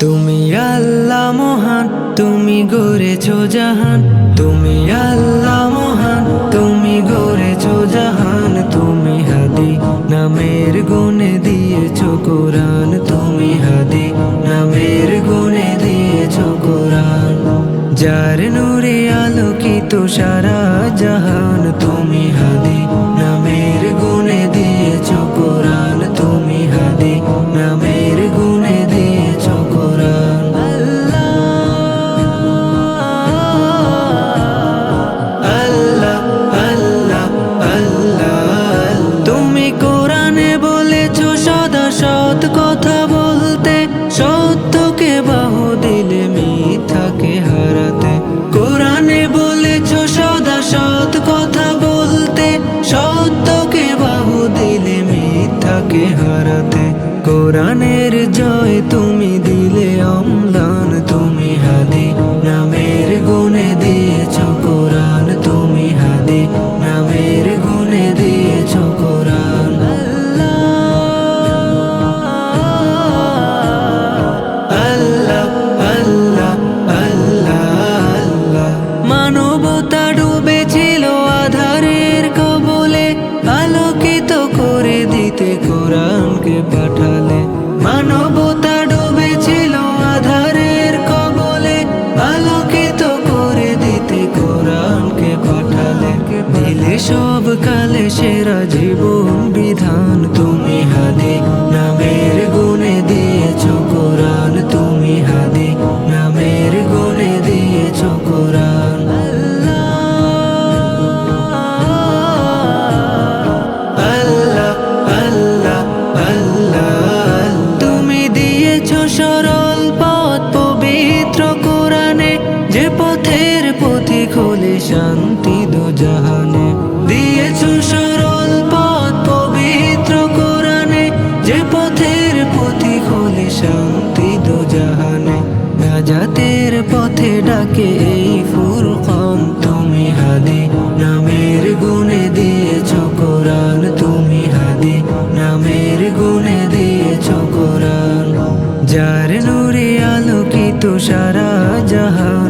তুমি আল্লাহ মহান, তুমি গড়েছ জাহান। তুমি আল্লাহ মহান, তুমি গড়েছ জাহান। তুমি হাদি নামের গুণে দিয়েছ কোরআন। তুমি হাদি নামের গুণে দিয়েছ কোরআন। যার নূরে আলোকিত সারা জাহান। তুমি হাদি নামের কোরআনের জয় তুমি সব কালে সেরা জীবন বিধান তুমি হাদি নামের গুণে দিয়েছ কোরআন, তুমি হাদি নামের গুণে দিয়েছ কোরআন। আল্লাহ আল্লাহ আল্লাহ তুমি দিয়েছ সরল পথ কোরআনে। যে পথের শান্তি দু জাহানে নাজাতের পথে ডাকে এই ফুরকান, তুমি হাদি, নামের গুণে দিয়েছ কোরআন, তুমি হাদি, নামের গুণে দিয়েছ কোরআন। যার নূরে আলোকিত সারা জাহান